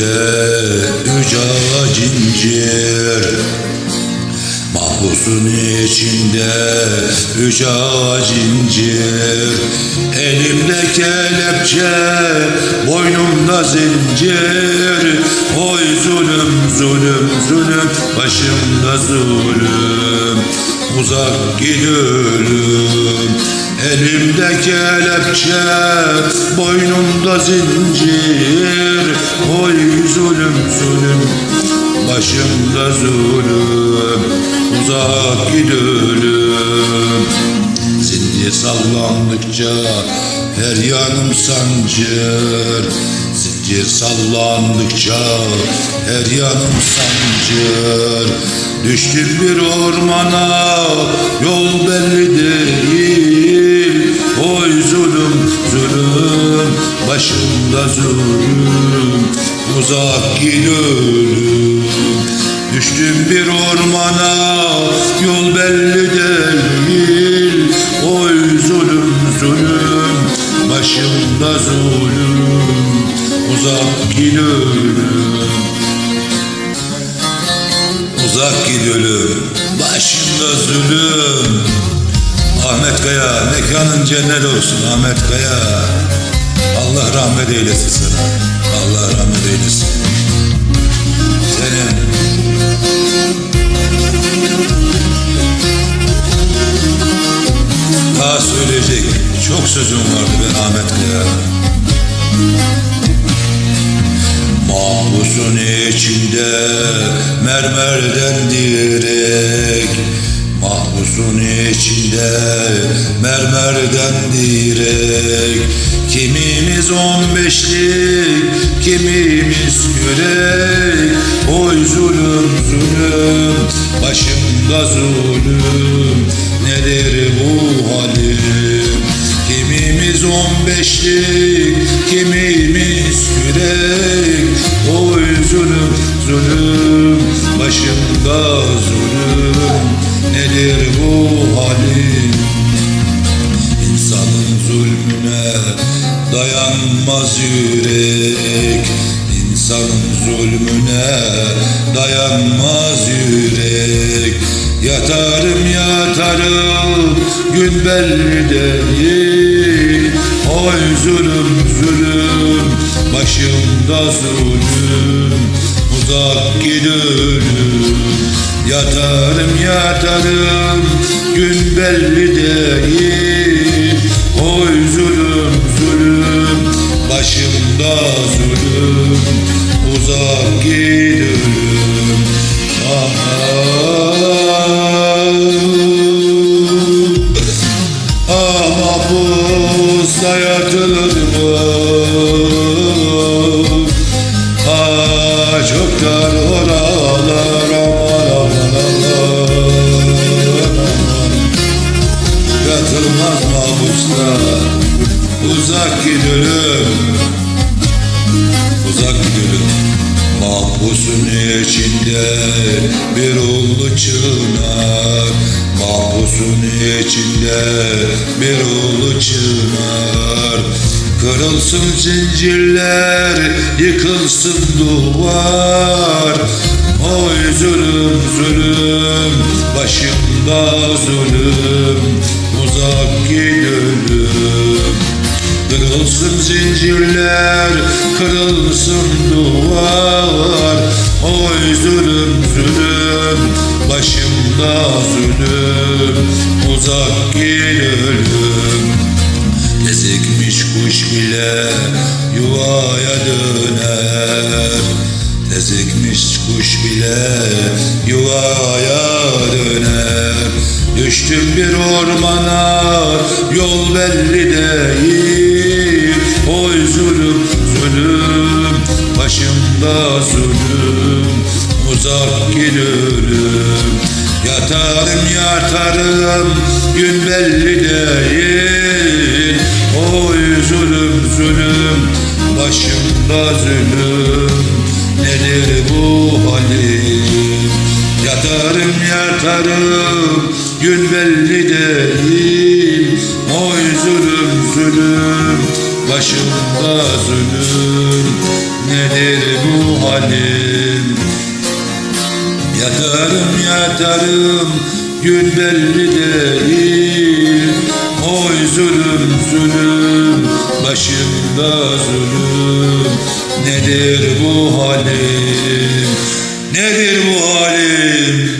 Mahpusun içinde üca cincir. Mahpusun içinde üca cincir. Elimde kelepçe, boynumda zincir. Oy zulüm, zulüm, zulüm, başımda zulüm. Uzak gidelim Elimde kelepçe, boynumda zincir. Oy zulüm, zulüm, başımda zulüm. Uzak gidelim. Zincir sallandıkça her yanım sancır Zincir sallandıkça her yanım sancır. Düştüm bir ormana yol belli değil. Oy zulüm zulüm başımda zulüm Uzak gidelim Düştüm bir ormana yol belli değil. Oy zulüm zulüm başımda zulüm Uzak gidelim Uzak gidelim başımda zulüm. Ahmet Kaya mekanın cennet olsun Ahmet Kaya. Allah rahmet eylesin sana. Allah rahmet eylesin. Senin daha söyleyecek çok sözüm vardı ben Ahmet Kaya. Mahpusun içinde mermerden direk. Mahpusun içinde mermerden direk. Kimimiz on beşlik, kimimiz yürek Oy zulüm zulüm, başımda zulüm. Nedir bu halim? Kimimiz on beşlik, zulüm başımda zulüm Nedir bu halim? İnsanın zulmüne dayanmaz yürek. İnsanın zulmüne dayanmaz yürek. Yatarım yatarım gün belli değil. Oy zulüm zulüm başımda zulüm Uzak gidelim Yatarım yatarım gün belli değil. Oy zulüm zulüm başımda zulüm. Uzak gidelim Ah, ah mahpusta yatılır mı? Çok dar oralar aman aman aman. Yatılmaz mahpusta uzak gidelim Uzak gidelim Mahpusun içinde bir ulu çınar Mahpusun içinde bir ulu çınar Kırılsın zincirler, yıkılsın duvar. Oy zulüm zulüm, başımda zulüm Uzak gidelim Kırılsın zincirler, kırılsın duvar. Oy zulüm zulüm, başımda zulüm Uzak gidelim Ezikmiş kuş bile yuvaya döner. Ezikmiş kuş bile yuvaya döner. Düştüm bir ormana yol belli değil. Oy zulüm zulüm başımda zulüm. Uzak gidelim Yatarım yatarım gün belli değil zulüm zulüm başımda zulüm. Nedir bu halim? Yatarım yatarım gün belli değil. Oy zulüm zulüm başımda zulüm. Nedir bu halim? Yatarım yatarım gün belli değil Oy zulüm zulüm başımda zulüm. Nedir bu halim? Nedir bu halim